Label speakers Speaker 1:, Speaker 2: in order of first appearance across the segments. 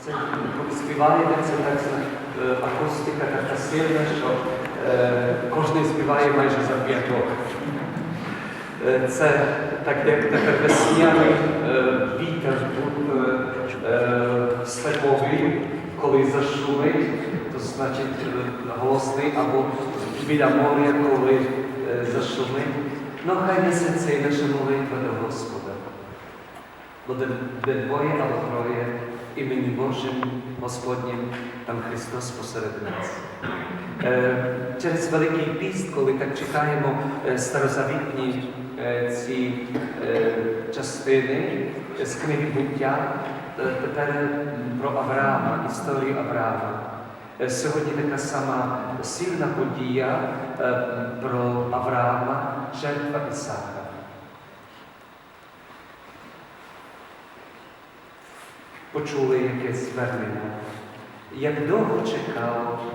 Speaker 1: Це співаєте, це так акустика така сильна, що кожен співає майже за п'яток. Це так як тепер весняний вітер тут степовий, коли зашумить, то значить голосний, або біля моря, коли зашумить. Ну хай несе це і наша молитва до Господа. Бо де двоє або троє імені Божим Господнім, там Христос посеред нас. Е, через Великий піст, коли так читаємо е, старозавітні е, ці частини з книги буття, тепер про Авраама, історію Авраама. Сьогодні така сама сильна подія про Авраама, жертва Ісака. Почули якесь звернення. Як довго чекав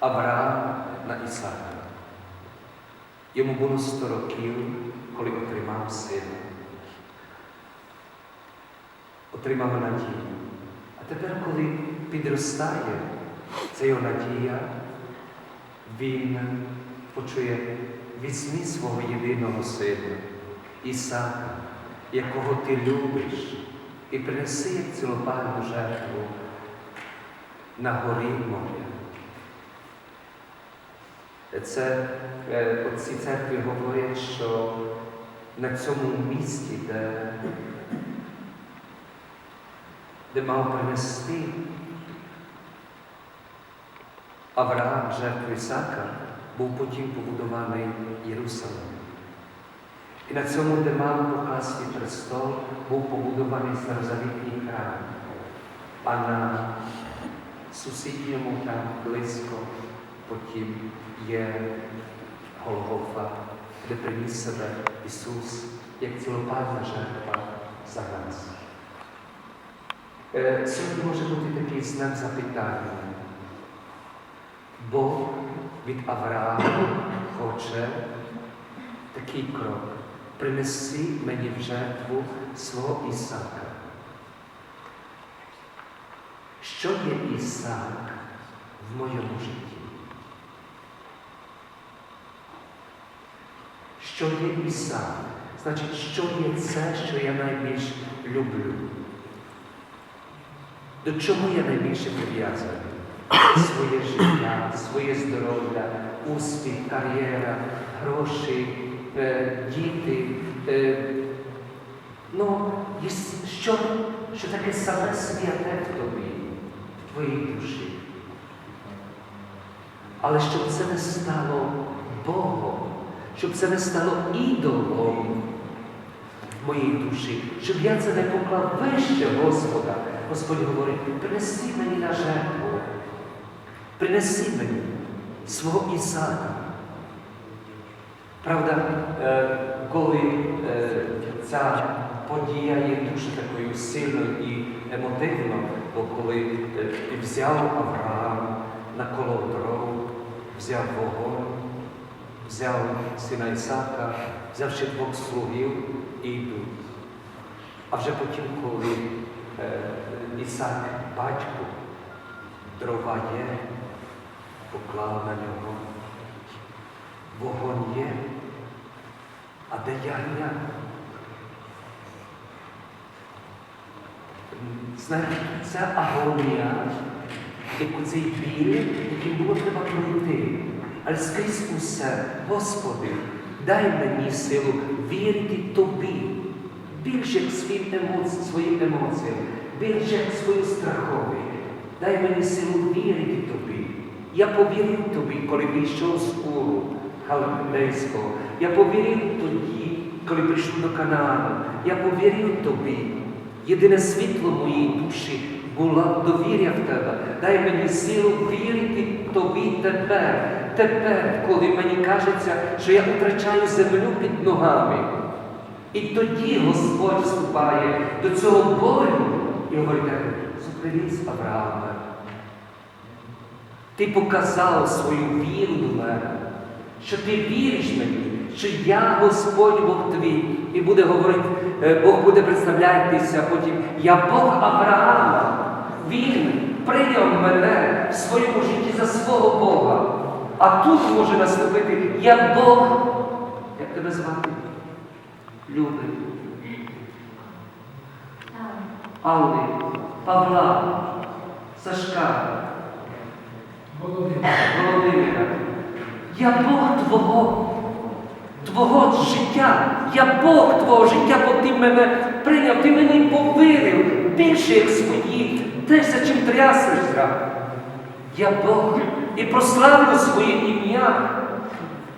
Speaker 1: Авраам на Ісака. Йому було 100 років, коли отримав сина. Отримав надію. А тепер, коли підростає ця його надія, він почує візьми свого єдиного сина, Ісака, якого ти любиш, і принеси як цілопальну жертву на горі моя. Це е, отці церкви говорять, що на цьому місці, де, де мав принести Авраам жертву Ісака, був потім побудований Єрусалим. І на цьому, де мав покласти престол, був побудований старозавітній храм. А на сусідньому там близько потім є Голгофа, де приніс себе Ісус як цілопальна жертва за нас. Е, Сьогодні може бути такий знак запитання. Бог від Авраама хоче такий крок. Принеси мені в жертву свого Ісака. Що є Ісак в моєму житті? Що є Ісак? Значить, що є це, що я найбільш люблю? До чого я найбільше прив'язаний? Своє життя, своє здоров'я, успіх, кар'єра, гроші, діти. Е, ну, що, що таке саме святе в тобі, в твоїй душі. Але щоб це не стало Богом, щоб це не стало ідолом моїй душі, щоб я це не поклав вище Господа. Господь говорить, принеси мені на жертву, принеси мені свого Ісака. Правда, е, коли е, ця подія є дуже такою сильною і емотивною, то коли е, взяв Авраам на коло дров, взяв вогонь, взяв сина Ісака, взяв ще двох слугів і йдуть. А вже потім, коли Ісак, батько, дрова є, поклав на нього, вогонь є, а де ягня? М, Знаєте, ця агонія, яку цей біль, яким було треба пройти. Але скрізь усе, Господи, дай мені силу вірити Тобі, більше як своїм емоціям, своїм більше як свою страхові. Дай мені силу вірити Тобі. Я повірив Тобі, коли вийшов з Уру Халдейського. Я повірив тоді, коли прийшов до Канаану. Я повірив Тобі. Єдине світло моєї душі було довір'я в тебе. Дай мені силу вірити тобі тепер, тепер, коли мені кажеться, що я втрачаю землю під ногами. І тоді Господь вступає до цього болю і говорить, зупинись, Аврааме. Ти показав свою віру до мене, що ти віриш мені, що я Господь Бог твій. І буде говорити, е, Бог буде представлятися потім, я Бог Авраама, Він прийняв мене в своєму житті за свого Бога. А тут може наступити, я Бог. Як тебе звати? Люди. Алли, Павла, Сашка, Володимира. Я Бог Твого, Твого життя. Я Бог Твого життя, бо Ти мене прийняв, ти мені повірив більше, як свої, те, за чим трясешся. Я Бог і прославлю своє ім'я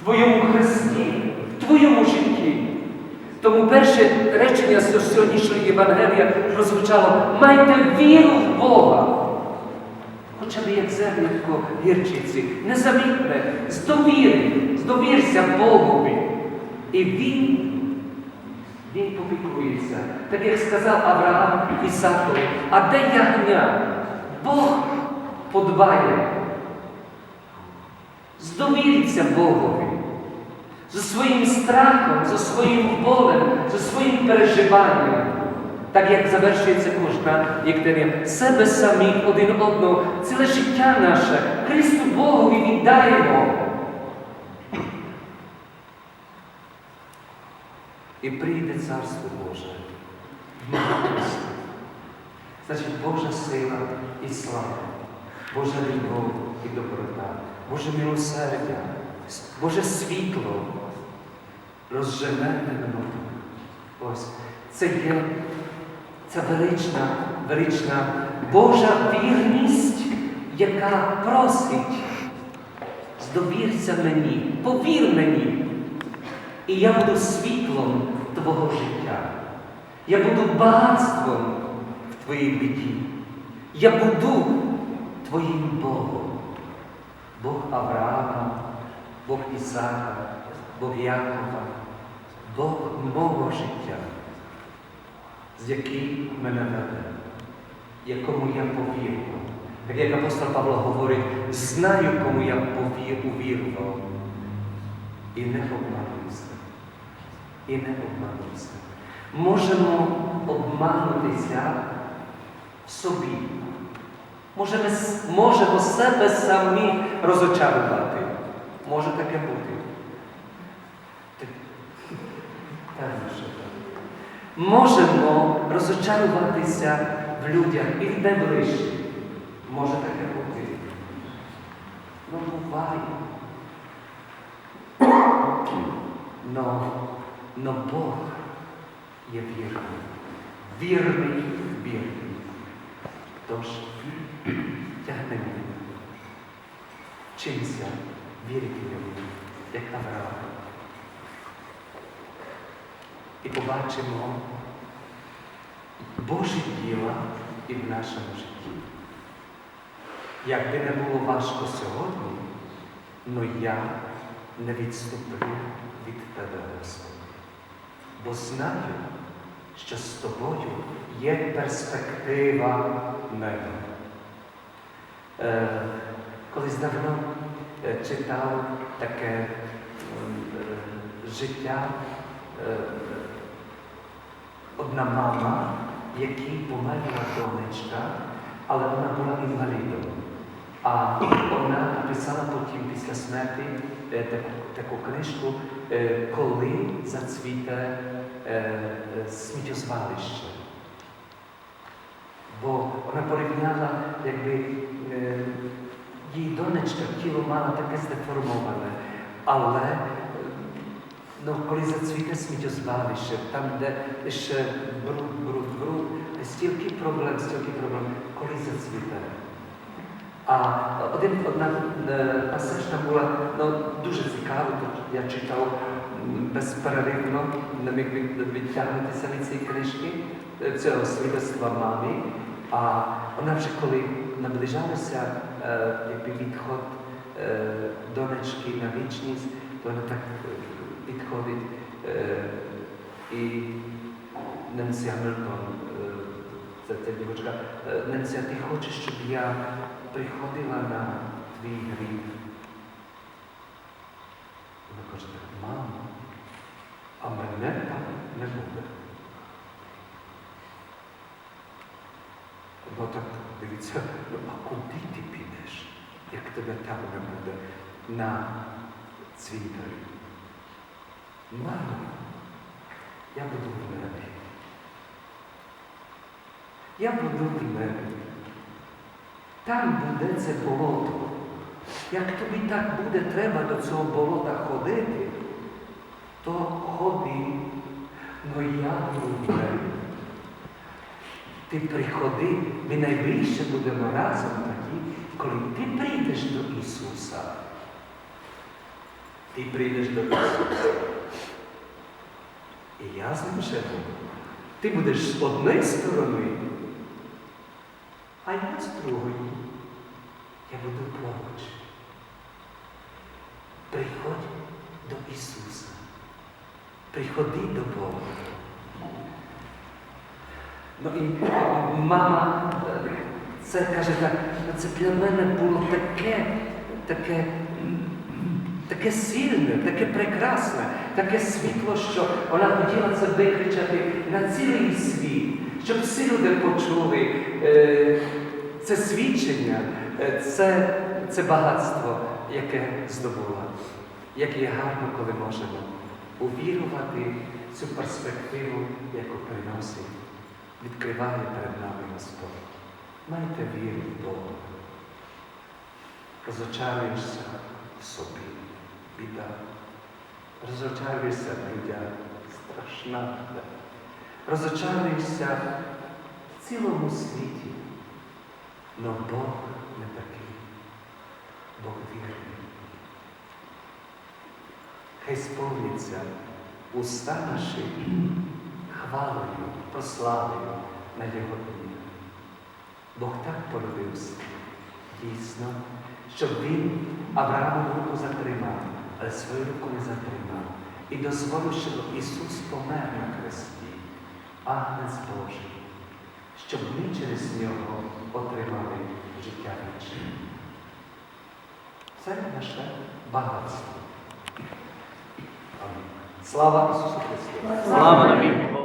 Speaker 1: в Твоєму Христі, в Твоєму житті. Тому перше речення з сьогоднішнього Євангелія прозвучало майте віру в Бога. Хоча б як зернятко гірчиці, незамітне, з довіри, здовірся Богові. І він, він попікується. Так як сказав Авраам Ісакові, а де ягня? Бог подбає. Здовіриться Богові. За своїм страхом, за своїм болем, за своїм переживанням. Так як завершується кожна Євангелія, себе самих один одного, ціле життя наше, Христу Богові віддаємо. І прийде Царство Боже. Значить, Божа сила і слава, Божа любов і доброта, Боже милосердя, Боже світло розживе тебе. Ось це є ця велична, велична Божа вірність, яка просить, здовірся мені, повір мені, і я буду світлом Твого життя. Я буду багатством в твоїй біді. Я буду Твоїм Богом. Бог Авраама, Бог Ісака, Бог Якова, Бог мого життя, з який мене веде, якому я повірував. Як апостол Павло говорить, знаю, кому я увірував. І не обманувався. І не обманувався. Можемо обманутися в собі. Можемо, можемо себе самі розочарувати. Може таке бути. Так, певно, що так. Можемо розочаруватися в людях і в найближчих. Може таке бути. Ну, буває. Но, но Бог є вірний. Вірний, вірний. Тож тягнемо. Вчимося вірити йому, як Авраам. І побачимо Божі діла і в нашому житті. Якби не було важко сьогодні, но я не відступлю від Тебе, Господи. Бо знаю, що з тобою є перспектива неба. Е, колись давно е, читав таке м, е, життя е, одна мама, якій померла донечка, але вона була інвалідом. А вона написала потім після смерті е, таку, таку книжку, е, коли зацвіте е, е, сміттєзвалище. Бо вона порівняла, якби е, її донечка тіло мала таке здеформоване, але е, ну, коли зацвіте сміттєзвалище, там, де ще бруд, бруд, бруд, стільки проблем, стільки проблем, коли зацвіте. А один, одна е, пасаж там була ну, дуже цікава, то я читав м, безперервно, не міг від- відтягнутися від цієї книжки, е, цього свідоцтва мамі. А вона вже коли наближалася е, якби відход е, донечки на вічність, то вона так е, підходить е, і Ненсі Гамильтон, е, це ця дівчинка, е, Ненсі, а ти хочеш, щоб я приходила на твій гріб? Вона каже, так, мамо, а мене там не буде. потім дивиться, ну а куди ти підеш, як тебе там не буде на цвинтарі? Мамо, я буду в небі. Я буду в небі. Там буде це болото. Як тобі так буде треба до цього болота ходити, то ходи, но я буду в небі. Ти приходи, ми найбільше будемо разом тоді, коли ти прийдеш до Ісуса. Ти прийдеш до Ісуса. І я з ним. Ти будеш з однієї сторони, а я з другої. Я буду поруч. Приходь до Ісуса. Приходи до Бога. Ну і мама, це каже так, «Ну, це для мене було таке, таке, таке сильне, таке прекрасне, таке світло, що вона хотіла це викричати на цілий світ, щоб всі люди почули е, це свідчення, е, це, це багатство, яке здобула. Як є гарно, коли можемо увірувати цю перспективу, яку приносить відкриває перед нами Господь. Майте віру в Бога. Розочарюєшся в собі, біда. Розочарюєшся в страшна біда. Розочарюєшся в цілому світі. Но Бог не такий. Бог вірний. Хай сповняться уста наші хвалою, прославою на Його ім'я. Бог так полюбив дійсно, щоб він Аврааму руку затримав, але свою руку не затримав. І дозволив, щоб Ісус помер на хресті, Агнець Божий, щоб ми через нього отримали життя вічне. Це наше багатство. Слава Ісусу Христу!
Speaker 2: Слава навіки Богу!